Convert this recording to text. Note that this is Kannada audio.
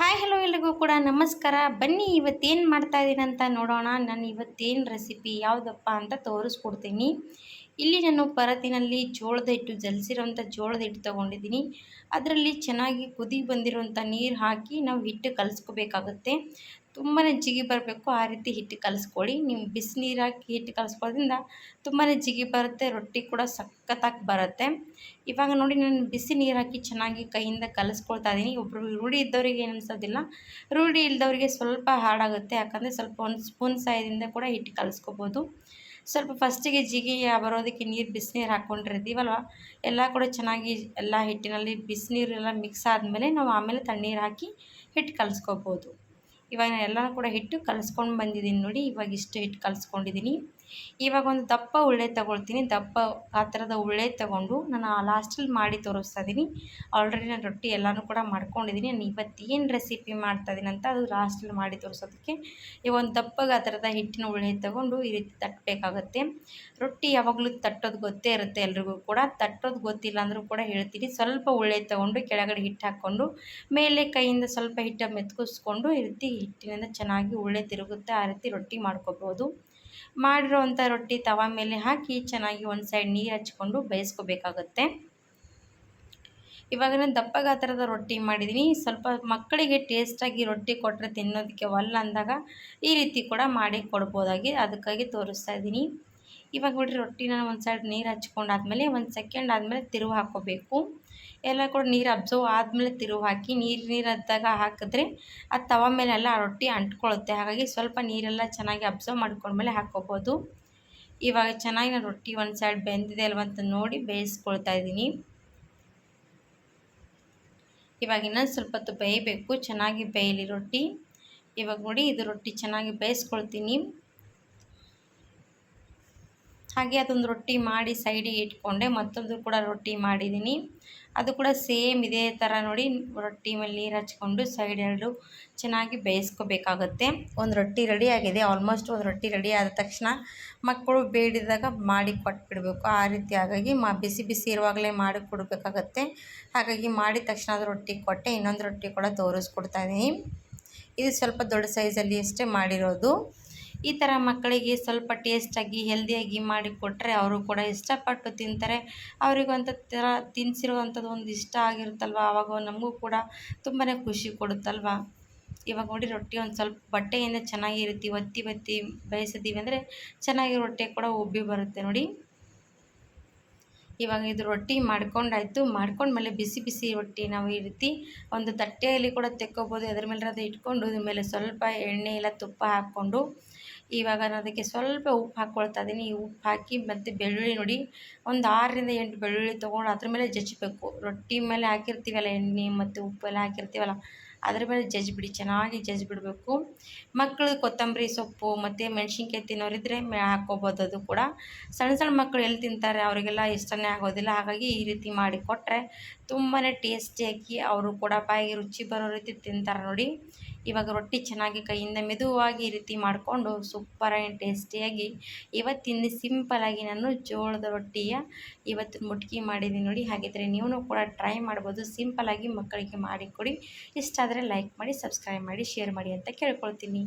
ಹಾಯ್ ಹಲೋ ಎಲ್ರಿಗೂ ಕೂಡ ನಮಸ್ಕಾರ. ಬನ್ನಿ, ಇವತ್ತೇನು ಮಾಡ್ತಾ ಇದ್ದೀನಿ ಅಂತ ನೋಡೋಣ. ನಾನು ಇವತ್ತೇನು ರೆಸಿಪಿ ಯಾವುದಪ್ಪ ಅಂತ ತೋರಿಸ್ಕೊಡ್ತೀನಿ. ಇಲ್ಲಿ ನಾನು ಪರತಿನಲ್ಲಿ ಜೋಳದ ಹಿಟ್ಟು ಜಲಿಸಿರೋಂಥ ಜೋಳದ ಹಿಟ್ಟು ತೊಗೊಂಡಿದ್ದೀನಿ. ಅದರಲ್ಲಿ ಚೆನ್ನಾಗಿ ಕುದಿ ಬಂದಿರೋಂಥ ನೀರು ಹಾಕಿ ನಾವು ಹಿಟ್ಟು ಕಲಿಸ್ಕೋಬೇಕಾಗುತ್ತೆ. ತುಂಬಾ ಜಿಗಿ ಬರಬೇಕು, ಆ ರೀತಿ ಹಿಟ್ಟು ಕಲಿಸ್ಕೊಳ್ಳಿ. ನೀವು ಬಿಸಿನೀರು ಹಾಕಿ ಹಿಟ್ಟು ಕಲಿಸ್ಕೊಳ್ಳೋದ್ರಿಂದ ತುಂಬಾ ಜಿಗಿ ಬರುತ್ತೆ, ರೊಟ್ಟಿ ಕೂಡ ಸಖತ್ತಾಗಿ ಬರುತ್ತೆ. ಇವಾಗ ನೋಡಿ, ನಾನು ಬಿಸಿ ನೀರು ಹಾಕಿ ಚೆನ್ನಾಗಿ ಕೈಯಿಂದ ಕಲಸ್ಕೊಳ್ತಾ ಇದ್ದೀನಿ. ಒಬ್ಬರು ರೂಢಿ ಇದ್ದವರಿಗೆ ಏನು ಅನ್ಸೋದಿಲ್ಲ ರೂಢಿ ಇಲ್ಲದವರಿಗೆ ಸ್ವಲ್ಪ ಹಾಡಾಗುತ್ತೆ. ಯಾಕಂದರೆ ಸ್ವಲ್ಪ ಒಂದು ಸ್ಪೂನ್ ಸಹಾಯದಿಂದ ಕೂಡ ಹಿಟ್ಟು ಕಲಿಸ್ಕೋಬೋದು. ಸ್ವಲ್ಪ ಫಸ್ಟಿಗೆ ಜಿಗಿ ಬರೋದಕ್ಕೆ ನೀರು ಬಿಸಿನೀರು ಹಾಕ್ಕೊಂಡಿರ್ತೀವಲ್ವ, ಎಲ್ಲ ಕೂಡ ಚೆನ್ನಾಗಿ ಎಲ್ಲ ಹಿಟ್ಟಿನಲ್ಲಿ ಬಿಸಿನೀರು ಎಲ್ಲ ಮಿಕ್ಸ್ ಆದಮೇಲೆ ನಾವು ಆಮೇಲೆ ತಣ್ಣೀರು ಹಾಕಿ ಹಿಟ್ಟು ಕಲಿಸ್ಕೋಬೋದು. ಇವಾಗ ನಾನು ಎಲ್ಲನೂ ಕೂಡ ಹಿಟ್ಟು ಕಲಿಸ್ಕೊಂಡು ಬಂದಿದ್ದೀನಿ ನೋಡಿ ಇವಾಗ ಇಷ್ಟು ಹಿಟ್ಟು ಕಲಿಸ್ಕೊಂಡಿದ್ದೀನಿ ಇವಾಗ ಒಂದು ದಪ್ಪ ಉಳ್ಳೆ ತಗೊಳ್ತೀನಿ. ದಪ್ಪ ಆ ಥರದ ಉಳ್ಳೆ ತಗೊಂಡು ನಾನು ಲಾಸ್ಟಲ್ಲಿ ಮಾಡಿ ತೋರಿಸ್ತಾ ಇದ್ದೀನಿ ಆಲ್ರೆಡಿ ನಾನು ರೊಟ್ಟಿ ಎಲ್ಲನೂ ಕೂಡ ಮಾಡ್ಕೊಂಡಿದ್ದೀನಿ ನಾನು ಇವತ್ತು ಏನು ರೆಸಿಪಿ ಮಾಡ್ತಾ ಇದ್ದೀನಿ ಅಂತ ಅದು ಲಾಸ್ಟಲ್ಲಿ ಮಾಡಿ ತೋರಿಸೋದಕ್ಕೆ. ಈ ಒಂದು ದಪ್ಪಗೆ ಆ ಥರದ ಹಿಟ್ಟಿನ ಉಳ್ಳೆ ತಗೊಂಡು ಈ ರೀತಿ ತಟ್ಟಬೇಕಾಗತ್ತೆ ರೊಟ್ಟಿ ಯಾವಾಗಲೂ ತಟ್ಟೋದು ಗೊತ್ತೇ ಇರುತ್ತೆ ಎಲ್ರಿಗೂ ಕೂಡ. ತಟ್ಟೋದು ಗೊತ್ತಿಲ್ಲ ಅಂದರೂ ಕೂಡ ಹೇಳ್ತೀನಿ. ಸ್ವಲ್ಪ ಉಳ್ಳೆ ತಗೊಂಡು ಕೆಳಗಡೆ ಹಿಟ್ಟು ಹಾಕ್ಕೊಂಡು, ಮೇಲೆ ಕೈಯಿಂದ ಸ್ವಲ್ಪ ಹಿಟ್ಟನ್ನು ಮೆತ್ಕಿಸ್ಕೊಂಡು ಈ ರೀತಿ ಹಿಟ್ಟಿನಿಂದ ಚೆನ್ನಾಗಿ ಉಳ್ಳೆ ತಿರುಗುತ್ತೆ. ಆ ರೀತಿ ರೊಟ್ಟಿ ಮಾಡ್ಕೋಬೋದು. ಮಾಡಿರೋವಂಥ ರೊಟ್ಟಿ ತವ ಮೇಲೆ ಹಾಕಿ ಚೆನ್ನಾಗಿ ಒಂದು ಸೈಡ್ ನೀರು ಹಚ್ಕೊಂಡು ಬೇಯಿಸ್ಕೋಬೇಕಾಗುತ್ತೆ. ಇವಾಗ ನಾನು ದಪ್ಪ ಗಾತ್ರದ ರೊಟ್ಟಿ ಮಾಡಿದ್ದೀನಿ. ಸ್ವಲ್ಪ ಮಕ್ಕಳಿಗೆ ಟೇಸ್ಟಾಗಿ ರೊಟ್ಟಿ ಕೊಟ್ಟರೆ ತಿನ್ನೋದಕ್ಕೆ ಒಲ್ಲ ಅಂದಾಗ ಈ ರೀತಿ ಕೂಡ ಮಾಡಿ ಕೊಡ್ಬೋದಾಗಿ ಅದಕ್ಕಾಗಿ ತೋರಿಸ್ತಾ ಇದ್ದೀನಿ. ಇವಾಗ ಬಿಡ್ರಿ ರೊಟ್ಟಿನ ಒಂದು ಸೈಡ್ ನೀರು ಹಚ್ಕೊಂಡಾದ್ಮೇಲೆ ಒಂದು ಸೆಕೆಂಡ್ ಆದಮೇಲೆ ತಿರುವು ಹಾಕ್ಕೋಬೇಕು. ಎಲ್ಲ ಕೂಡ ನೀರು ಅಬ್ಸರ್ವ್ ಆದಮೇಲೆ ತಿರುವು ಹಾಕಿ ನೀರು ನೀರು ಅಂತಾಗ ಹಾಕಿದ್ರೆ ಅದು ತವ ಮೇಲೆಲ್ಲ ರೊಟ್ಟಿ ಅಂಟ್ಕೊಳ್ಳುತ್ತೆ ಹಾಗಾಗಿ ಸ್ವಲ್ಪ ನೀರೆಲ್ಲ ಚೆನ್ನಾಗಿ ಅಬ್ಸರ್ವ್ ಮಾಡ್ಕೊಂಡ್ಮೇಲೆ ಹಾಕ್ಕೋಬೋದು. ಇವಾಗ ಚೆನ್ನಾಗಿ ನಾನು ರೊಟ್ಟಿ ಒಂದು ಸೈಡ್ ಬೆಂದಿದೆ ಅಲ್ವಂತ ನೋಡಿ ಬೇಯಿಸ್ಕೊಳ್ತಾ ಇದ್ದೀನಿ. ಇವಾಗ ಇನ್ನೊಂದು ಸ್ವಲ್ಪ ಹೊತ್ತು ಬೇಯಬೇಕು. ಚೆನ್ನಾಗಿ ಬೇಯಲಿ ರೊಟ್ಟಿ. ಇವಾಗ ನೋಡಿ ಇದು ರೊಟ್ಟಿ ಚೆನ್ನಾಗಿ ಬೇಯಿಸ್ಕೊಳ್ತೀನಿ. ಹಾಗೆ ಅದೊಂದು ರೊಟ್ಟಿ ಮಾಡಿ ಸೈಡಿಗೆ ಇಟ್ಕೊಂಡೆ, ಮತ್ತೊಂದು ಕೂಡ ರೊಟ್ಟಿ ಮಾಡಿದ್ದೀನಿ. ಅದು ಕೂಡ ಸೇಮ್ ಇದೇ ಥರ ನೋಡಿ, ರೊಟ್ಟಿ ಮೇಲೆ ನೀರು ಹಚ್ಕೊಂಡು ಸೈಡ್ ಎರಡು ಚೆನ್ನಾಗಿ ಬೇಯಿಸ್ಕೋಬೇಕಾಗುತ್ತೆ. ಒಂದು ರೊಟ್ಟಿ ರೆಡಿ ಆಗಿದೆ, ಆಲ್ಮೋಸ್ಟ್ ಒಂದು ರೊಟ್ಟಿ ರೆಡಿ ಆದ ತಕ್ಷಣ ಮಕ್ಕಳು ಬೇಡಿದಾಗ ಮಾಡಿ ಕೊಟ್ಬಿಡಬೇಕು. ಆ ರೀತಿ ಹಾಗಾಗಿ ಮಾ, ಬಿಸಿ ಬಿಸಿ ಇರುವಾಗಲೇ ಮಾಡಿ ಕೊಡಬೇಕಾಗತ್ತೆ. ಹಾಗಾಗಿ ಮಾಡಿದ ತಕ್ಷಣ ಅದು ರೊಟ್ಟಿ ಕೊಟ್ಟೆ, ಇನ್ನೊಂದು ರೊಟ್ಟಿ ಕೂಡ ತೋರಿಸ್ಕೊಡ್ತಾ ಇದ್ದೀನಿ ಇದು ಸ್ವಲ್ಪ ದೊಡ್ಡ ಸೈಜಲ್ಲಿ ಅಷ್ಟೇ ಮಾಡಿರೋದು. ಈ ಥರ ಮಕ್ಕಳಿಗೆ ಸ್ವಲ್ಪ ಟೇಸ್ಟಾಗಿ ಹೆಲ್ದಿಯಾಗಿ ಮಾಡಿ ಕೊಟ್ಟರೆ ಅವರು ಕೂಡ ಇಷ್ಟಪಟ್ಟು ತಿಂತಾರೆ. ಅವರಿಗೊಂಥ ಥರ ತಿನ್ನಿಸಿರುವಂಥದ್ದು ಒಂದು ಇಷ್ಟ ಆಗಿರುತ್ತಲ್ವ? ಆವಾಗ ನಮಗೂ ಕೂಡ ತುಂಬಾ ಖುಷಿ ಕೊಡುತ್ತಲ್ವ? ಇವಾಗ ನೋಡಿ ರೊಟ್ಟಿ ಒಂದು ಸ್ವಲ್ಪ ಬಟ್ಟೆಯಿಂದ ಚೆನ್ನಾಗಿ ಒತ್ತಿ ಒತ್ತಿ ಬೇಯಿಸಿದ್ದೀವಿ ಅಂದರೆ ಚೆನ್ನಾಗಿ ರೊಟ್ಟಿ ಕೂಡ ಉಬ್ಬಿ ಬರುತ್ತೆ ನೋಡಿ. ಇವಾಗ ಇದು ರೊಟ್ಟಿ ಮಾಡ್ಕೊಂಡಾಯ್ತು. ಮಾಡ್ಕೊಂಡ್ಮೇಲೆ ಬಿಸಿ ಬಿಸಿ ರೊಟ್ಟಿ ನಾವು ಈ ರೀತಿ ಒಂದು ತಟ್ಟೆಯಲ್ಲಿ ಕೂಡ ತೆಕ್ಕೋಬೋದು. ಅದ್ರ ಮೇಲೆ ಅದು ಇಟ್ಕೊಂಡು, ಇದ್ರ ಮೇಲೆ ಸ್ವಲ್ಪ ಎಣ್ಣೆ ಇಲ್ಲ ತುಪ್ಪ ಹಾಕ್ಕೊಂಡು. ಇವಾಗ ಅದಕ್ಕೆ ಸ್ವಲ್ಪ ಉಪ್ಪು ಹಾಕ್ಕೊಳ್ತಾ ಇದ್ದೀನಿ. ಈ ಉಪ್ಪು ಹಾಕಿ ಮತ್ತು ಬೆಳ್ಳುಳ್ಳಿ ನೋಡಿ. ಒಂದು ಆರರಿಂದ ಎಂಟು ಬೆಳ್ಳುಳ್ಳಿ ತೊಗೊಂಡು ಅದ್ರ ಮೇಲೆ ಜಚ್ಚಬೇಕು ರೊಟ್ಟಿ ಮೇಲೆ ಹಾಕಿರ್ತೀವಲ್ಲ, ಎಣ್ಣೆ ಮತ್ತು ಉಪ್ಪೆಲ್ಲ ಹಾಕಿರ್ತೀವಲ್ಲ ಅದ್ರ ಮೇಲೆ ಜಜ್ಜಿಬಿಡಿ ಚೆನ್ನಾಗಿ ಜಜ್ಜಿಬಿಡಬೇಕು ಮಕ್ಕಳು ಕೊತ್ತಂಬರಿ ಸೊಪ್ಪು ಮತ್ತು ಮೆಣಸಿನ್ಕಾಯಿ ತಿನ್ನೋರಿದ್ರೆ ಮೇ ಹಾಕ್ಕೋಬೋದು ಅದು ಕೂಡ. ಸಣ್ಣ ಸಣ್ಣ ಮಕ್ಕಳು ಎಲ್ಲಿ ತಿಂತಾರೆ ಅವರಿಗೆಲ್ಲ ಇಷ್ಟನೇ ಆಗೋದಿಲ್ಲ. ಹಾಗಾಗಿ ಈ ರೀತಿ ಮಾಡಿ ಕೊಟ್ಟರೆ ತುಂಬಾ ಟೇಸ್ಟಿಯಾಗಿ ಅವರು ಕೂಡ ಬಾಯಿಗೆ ರುಚಿ ಬರೋ ರೀತಿ ತಿಂತಾರೆ ನೋಡಿ. ಇವಾಗ ರೊಟ್ಟಿ ಚೆನ್ನಾಗಿ ಕೈಯಿಂದ ಮೆದುವಾಗಿ ಈ ರೀತಿ ಮಾಡಿಕೊಂಡು ಸೂಪರ್ ಆ್ಯಂಡ್ ಟೇಸ್ಟಿಯಾಗಿ ಇವತ್ತಿನ ಸಿಂಪಲಾಗಿ ನಾನು ಜೋಳದ ರೊಟ್ಟಿಯ ಇವತ್ತು ಮುಟ್ಕಿ ಮಾಡಿದ್ದೀನಿ ನೋಡಿ. ಹಾಗಿದ್ರೆ ನೀವು ಕೂಡ ಟ್ರೈ ಮಾಡ್ಬೋದು. ಸಿಂಪಲಾಗಿ ಮಕ್ಕಳಿಗೆ ಮಾಡಿಕೊಡಿ ಇಷ್ಟ ಆದರೆ ಲೈಕ್ ಮಾಡಿ, ಸಬ್ಸ್ಕ್ರೈಬ್ ಮಾಡಿ, ಶೇರ್ ಮಾಡಿ ಅಂತ ಕೇಳ್ಕೊಳ್ತೀನಿ.